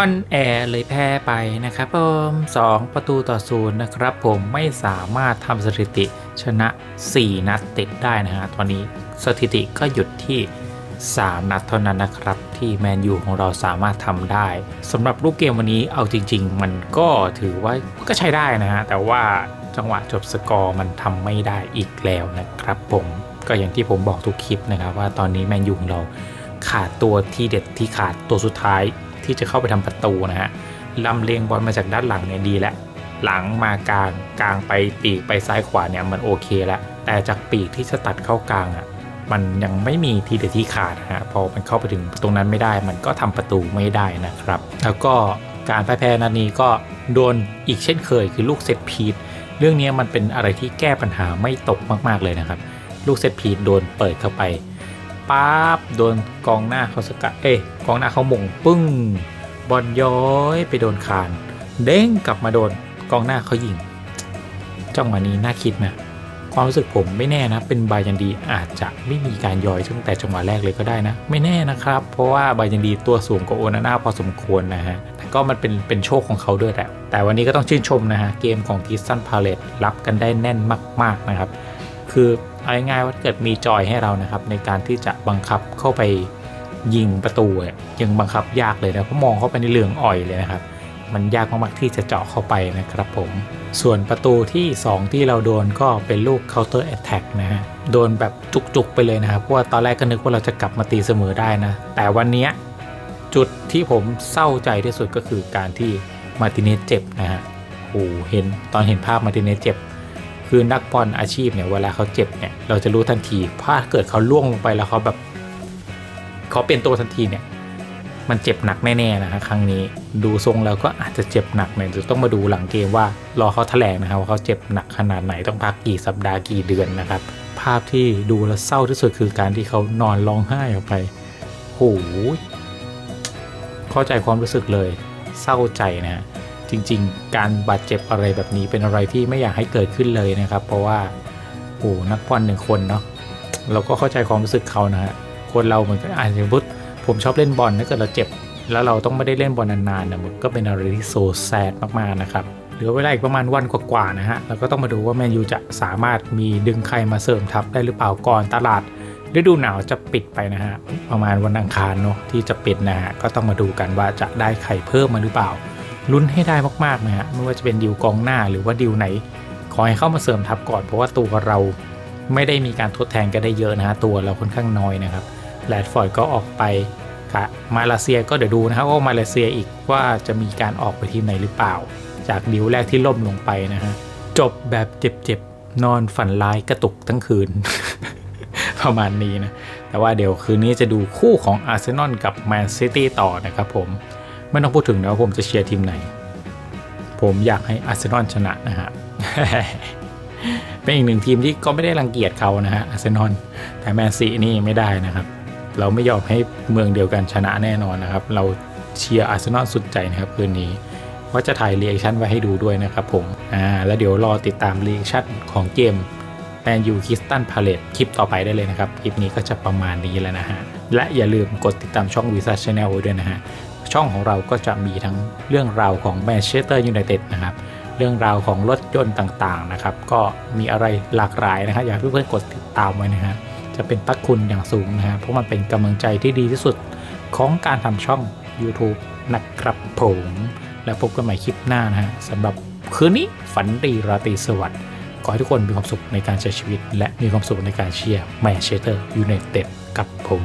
ออนแอร์เลยแพ้ไปนะครับผม2ประตูต่อศูนย์นะครับผมไม่สามารถทำสถิติชนะ 4 นัดติดได้นะฮะตอนนี้สถิติก็หยุดที่ 3 นัดเท่านั้นนะครับ ที่แมนยูของเราสามารถทำได้สำหรับรูปเกมวันนี้เอาจริง ๆ มันก็ถือว่าก็ใช้ได้นะฮะแต่ว่าจังหวะจบสกอร์มันทำไม่ได้อีกแล้วนะครับผมก็อย่างที่ผมบอกทุกคลิปนะครับว่าตอนนี้แมนยูของเราขาดตัวที่เด็ดที่ขาดตัวสุดท้าย ที่จะเข้าไปทำประตูนะฮะลำเลียงบอลมาจากด้านหลังเนี่ยดีแล้วหลังมากลางกลางไปปีกไปซ้ายขวาเนี่ยมันโอเคแล้วแต่จากปีกที่จะตัดเข้ากลางอะมันยังไม่มีทีเด็ดที่ขาดนะฮะพอมันเข้าไปถึงตรงนั้นไม่ได้ มันก็ทำประตูไม่ได้นะครับ แล้วก็การพ่ายแพ้นัดนี้ก็โดนอีกเช่นเคยคือลูกเซตพีทเรื่องนี้มันเป็นอะไรที่แก้ปัญหาไม่ตกมาก ๆเลยนะครับ ลูกเซตพีทโดนเปิดเข้าไป ปั๊บโดนกองหน้าเขาสกัดเอ้ยกองหน้าเขาหม่งปึ้งบอลย้อยไปโดนคาน เด้งกลับมาโดนกองหน้าเขายิงจังหวะนี้น่าคิดนะความรู้สึกผมไม่แน่นะ เป็นบายันดีอาจจะไม่มีการย้อยตั้งแต่จังหวะแรกเลยก็ได้นะ ไม่แน่นะครับ เพราะว่าบายันดีตัวสูงกว่าโอนาน่าพอสมควรนะฮะ แต่ก็มันเป็นเป็นโชคของเขาด้วยแหละแต่วันนี้ก็ต้องชื่นชมนะฮะ เกมของทิสตันพาเลตรับกันได้แน่นมาก ๆนะครับ คือเอาง่ายๆว่าเกิดมีจอยให้เรานะครับ ในการที่จะบังคับเข้าไปยิงประตูยังบังคับยากเลยนะเพราะมองเข้าไปในเหลืองอ่อยเลยนะครับ มันยากมากๆที่จะเจาะเข้าไปนะครับผม ส่วนประตูที่ 2 ที่เราโดนก็เป็นลูก counter attack นะฮะโดนแบบจุกๆไปเลยนะครับเพราะว่าตอนแรกก็นึกว่าเราจะกลับมาตีเสมอได้นะ แต่วันนี้จุดที่ผมเศร้าใจที่สุดก็คือการที่มาติเนสเจ็บนะฮะโอ้โหเห็นตอนเห็นภาพมาติเนสเจ็บ คือนักบอลอาชีพเนี่ยเวลาเขาเจ็บเนี่ยเราจะรู้ทันทีถ้าเกิดเขาล่วงลงไปแล้วเขาแบบเขาเป็นตัวทันทีเนี่ยมันเจ็บหนักแน่ๆนะฮะครั้งนี้ดูทรงแล้วก็อาจจะเจ็บหนักหน่อยเดี๋ยวต้องมาดูหลังเกมว่ารอเขาแถลงนะครับว่าเขาเจ็บหนักขนาดไหนต้องพักกี่สัปดาห์กี่เดือนนะครับ ภาพที่ดูแล้วเศร้าที่สุดคือการที่เขานอนร้องไห้ออกไปโหเข้าใจความรู้สึกเลยเศร้าใจนะฮะ จริง ๆ การบาดเจ็บอะไรแบบนี้เป็นอะไรที่ไม่อยากให้เกิดขึ้นเลยนะครับ เพราะว่าโอ้นักบอลหนึ่งคนเนาะเราก็เข้าใจความรู้สึกเขานะฮะคนเราเหมือนกันอ่าจจะพุทผมชอบเล่นบอลถ้าเกิดเราเจ็บ แล้วเราต้องไม่ได้เล่นบอลนานๆเนี่ยมันก็เป็นอะไรที่โซแซดมากๆนะครับเหลือเวลาอีกประมาณวันกว่าๆนะฮะแล้วก็ต้องมาดูว่าแมนยูจะสามารถมีดึงใครมาเสริมทัพได้หรือเปล่าก่อนตลาดฤดูหนาวจะปิดไปนะฮะประมาณวันอังคารเนาะที่จะปิดนะฮะก็ต้องมาดูกันว่าจะได้ใครเพิ่มมาหรือเปล่า ลุ้นให้ได้มากๆนะฮะไม่ว่าจะเป็นดิวกองหน้าหรือว่าดิวไหน ขอให้เข้ามาเสริมทัพก่อนเพราะว่าตัวเราไม่ได้มีการทดแทนกันได้เยอะนะฮะตัวเราค่อนข้างน้อยนะครับแรดฟอร์ดก็ออกไปกับมาเลเซียก็เดี๋ยวดูนะครับว่ามาเลเซียอีกว่าจะมีการออกไปทีมไหนหรือเปล่า จากดิวแรกที่ล่มลงไปนะฮะจบแบบเจ็บๆนอนฝันร้ายกระตุกทั้งคืน ประมาณนี้นะแต่ว่าเดี๋ยวคืนนี้จะดูคู่ของอาร์เซนอลกับแมนซิตี้ต่อนะครับผม ไม่ต้องพูดถึงนะว่าผมจะเชียร์ทีมไหน ผมอยากให้อาร์เซนอลชนะนะฮะเป็นอีกหนึ่งทีมที่ก็ไม่ได้รังเกียจเขานะฮะอาร์เซนอลแต่แมนซีนี่ไม่ได้นะครับ เราไม่ยอมให้เมืองเดียวกันชนะแน่นอนนะครับ เราเชียร์อาร์เซนอลสุดใจนะครับคืนนี้ว่าจะถ่ายรีแอคชั่นไว้ให้ดูด้วยนะครับผมอ่าแล้วเดี๋ยวรอติดตามรีแอคชั่นของเกมแมนยูคิสตันพาเลตคลิปต่อไปได้เลยนะครับ คลิปนี้ก็จะประมาณนี้แล้วนะฮะ และอย่าลืมกดติดตามช่องวีซ่าชาแนลด้วยนะฮะ ช่องของเราก็จะมีทั้งเรื่องราวของแมนเชสเตอร์ยูไนเต็ดนะครับ เรื่องราวของรถยนต์ต่างๆนะครับ ก็มีอะไรหลากหลายนะครับอยากให้เพื่อนๆกดติดตามไว้นะฮะจะเป็นตักคุณอย่างสูงนะฮะเพราะมันเป็นกำลังใจที่ดีที่สุดของการทำช่อง YouTube นะครับผม แล้วพบกันใหม่คลิปหน้านะฮะสำหรับคืนนี้ฝันดีราตรีสวัสดิ์ขอให้ทุกคนมีความสุขในการใช้ชีวิต และมีความสุขในการเชียร์แมนเชสเตอร์ยูไนเต็ดกับผม